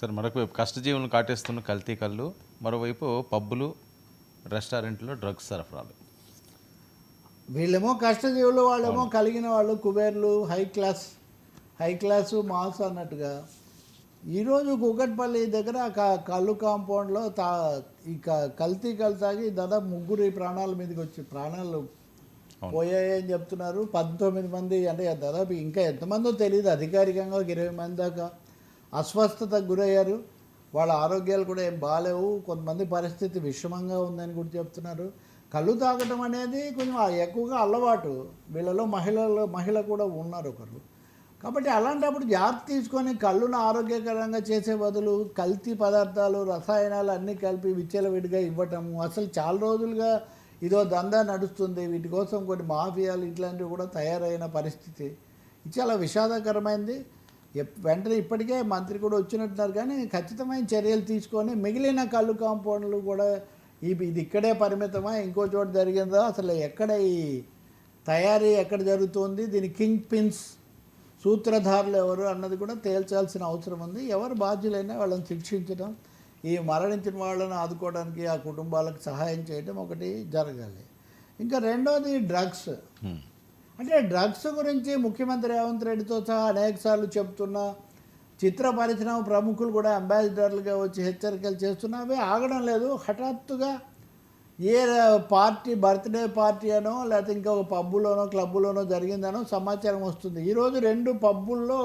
Sir మరొకవైపు కష్టజీవులను కాటేస్తున్న కల్తీ కళ్ళు మరోవైపు పబ్బులు రెస్టారెంట్లో డ్రగ్స్ సరఫరాలు. వీళ్ళేమో కష్టజీవులు వాళ్ళేమో కలిగిన వాళ్ళు కుబేర్లు high class high class mass అన్నట్టుగా. ఈరోజు కుకట్పల్లి దగ్గర కళ్ళు కాంపౌండ్లో తా ఈ క- కల్తీ కళ్ళు తాగి దాదాపు ముగ్గురు ఈ ప్రాణాల మీదకి వచ్చి ప్రాణాలు పోయాయి అని చెప్తున్నారు. పంతొమ్మిది మంది అంటే దాదాపు ఇంకా ఎంతమందో తెలియదు అధికారికంగా ఇరవై మంది దాకా. అస్వస్థతకు గురయ్యారు. వాళ్ళ ఆరోగ్యాలు కూడా ఏం బాగాలేవు కొంతమంది పరిస్థితి విషమంగా ఉందని కూడా చెప్తున్నారు. కళ్ళు తాగటం అనేది కొంచెం ఎక్కువగా అలవాటు. వీళ్ళలో మహిళలు మహిళ కూడా ఉన్నారు ఒకరు. కాబట్టి అలాంటప్పుడు జాగ్రత్త తీసుకొని కళ్ళును ఆరోగ్యకరంగా చేసే బదులు కల్తీ పదార్థాలు రసాయనాలు అన్నీ కలిపి విచ్చలవిడిగా ఇవ్వటము. అసలు చాలా రోజులుగా ఇదో దందా నడుస్తుంది. వీటి కోసం కొన్ని మాఫియాలు ఇట్లాంటివి కూడా తయారైన పరిస్థితి. ఇది చాలా విషాదకరమైంది. వెంటనే ఇప్పటికే మంత్రి కూడా వచ్చినట్టున్నారు కానీ ఖచ్చితమైన చర్యలు తీసుకొని మిగిలిన కళ్ళు కాంపౌండ్లు కూడా ఇది ఇది ఇక్కడే పరిమితమా? ఇంకో చోట జరిగిందా? అసలు ఎక్కడ ఈ తయారీ ఎక్కడ జరుగుతుంది? దీని కింగ్ పిన్స్ సూత్రధారులు ఎవరు అన్నది కూడా తేల్చాల్సిన అవసరం ఉంది. ఎవరు బాధ్యులైనా వాళ్ళని శిక్షించడం ఈ మరణించిన వాళ్ళని ఆదుకోవడానికి ఆ కుటుంబాలకు సహాయం చేయడం ఒకటి జరగాలి. ఇంకా రెండోది డ్రగ్స్. అంటే డ్రగ్స్ గురించి ముఖ్యమంత్రి రేవంత్ రెడ్డితో సహా అనేకసార్లు చెప్తున్న చిత్ర పరిశ్రమ ప్రముఖులు కూడా అంబాసిడర్లుగా వచ్చి హెచ్చరికలు చేస్తున్నా అవి ఆగడం లేదు. హఠాత్తుగా ఏ పార్టీ బర్త్డే పార్టీ అనో లేకపోతే ఇంకొక పబ్బులోనో క్లబ్బులోనో జరిగిందనో సమాచారం వస్తుంది. ఈరోజు రెండు పబ్బుల్లో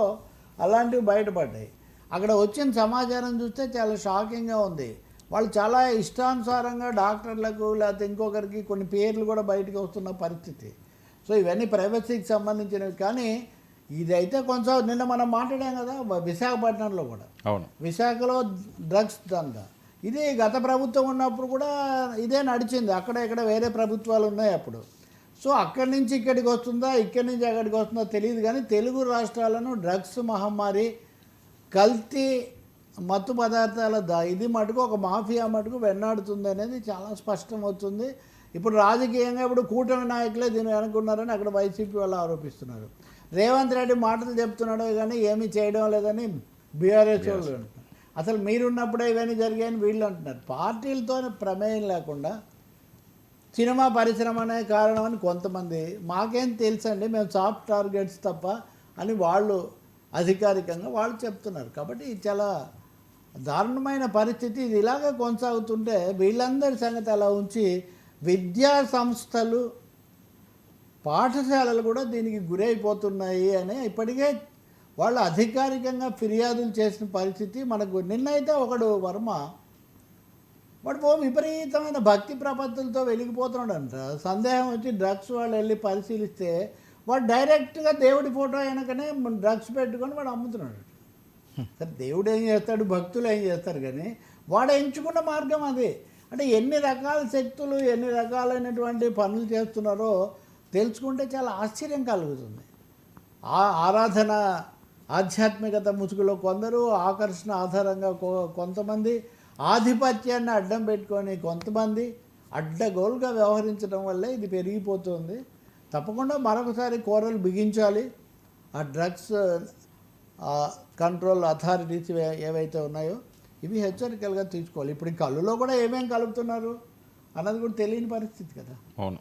అలాంటివి బయటపడ్డాయి. అక్కడ వచ్చిన సమాచారం చూస్తే చాలా షాకింగ్గా ఉంది. వాళ్ళు చాలా ఇష్టానుసారంగా డాక్టర్లకు లేకపోతే ఇంకొకరికి కొన్ని పేర్లు కూడా బయటకు వస్తున్న పరిస్థితి. సో ఇవన్నీ ప్రైవసీకి సంబంధించినవి. కానీ ఇదైతే కొంచెం నిన్న మనం మాట్లాడాం కదా విశాఖపట్నంలో కూడా. అవును. విశాఖలో డ్రగ్స్ దందా. ఇది గత ప్రభుత్వం ఉన్నప్పుడు కూడా ఇదే నడిచింది. అక్కడ ఇక్కడ వేరే ప్రభుత్వాలు ఉన్నాయి అప్పుడు. సో అక్కడి నుంచి ఇక్కడికి వస్తుందా ఇక్కడి నుంచి అక్కడికి వస్తుందా తెలియదు కానీ తెలుగు రాష్ట్రాలను డ్రగ్స్ మహమ్మారి కల్తీ మత్తు పదార్థాల దా ఇది మటుకు ఒక మాఫియా మటుకు వెన్నాడుతుంది అనేది చాలా స్పష్టం అవుతుంది ఇప్పుడు రాజకీయంగా ఇప్పుడు కూటమి నాయకులే దీన్ని వెనుకున్నారని అక్కడ వైసీపీ వాళ్ళు ఆరోపిస్తున్నారు. రేవంత్ రెడ్డి మాటలు చెప్తున్నాడు కానీ ఏమీ చేయడం లేదని బీఆర్ఎస్ వాళ్ళు అంటున్నారు. అసలు మీరున్నప్పుడే ఇవన్నీ జరిగాయని వీళ్ళు అంటున్నారు. పార్టీలతో ప్రమేయం లేకుండా సినిమా పరిశ్రమ అనే కారణం అని కొంతమంది మాకేం తెలుసండి మేము సాఫ్ట్ టార్గెట్స్ తప్ప అని వాళ్ళు అధికారికంగా వాళ్ళు చెప్తున్నారు. కాబట్టి ఇది చాలా దారుణమైన పరిస్థితి. ఇది ఇలాగే కొనసాగుతుంటే వీళ్ళందరి సంగతి అలా ఉంచి విద్యా సంస్థలు పాఠశాలలు కూడా దీనికి గురైపోతున్నాయి అని ఇప్పటికే వాళ్ళు అధికారికంగా ఫిర్యాదులు చేసిన పరిస్థితి మనకు నిన్నైతే ఒకడు వర్మ వాడు ఓ విపరీతమైన భక్తి ప్రపత్తులతో వెలిగిపోతున్నాడంట. సందేహం వచ్చి డ్రగ్స్ వాళ్ళు వెళ్ళి పరిశీలిస్తే వాడు డైరెక్ట్గా దేవుడి ఫోటో వెనకనే డ్రగ్స్ పెట్టుకొని వాడు అమ్ముతున్నాడు. సరే దేవుడు ఏం చేస్తాడు? భక్తులు ఏం చేస్తారు కానీ వాడు ఎంచుకున్న మార్గం అది. అంటే ఎన్ని రకాల శక్తులు ఎన్ని రకాలైనటువంటి పనులు చేస్తున్నారో తెలుసుకుంటే చాలా ఆశ్చర్యం కలుగుతుంది. ఆ ఆరాధన ఆధ్యాత్మికత ముసుగులో కొందరు ఆకర్షణ ఆధారంగా కొ- కొంతమంది ఆధిపత్యాన్ని అడ్డం పెట్టుకొని కొంతమంది అడ్డగోలుగా వ్యవహరించడం వల్లే ఇది పెరిగిపోతుంది. తప్పకుండా మరొకసారి కూరలు బిగించాలి. ఆ డ్రగ్స్ కంట్రోల్ అథారిటీస్ ఏవైతే ఉన్నాయో ఇవి హెచ్చరికలుగా తీసుకోవాలి ఇప్పుడు కళ్ళులో కూడా ఏమేం కలుపుతున్నారు అన్నది కూడా తెలియని పరిస్థితి కదా. అవును.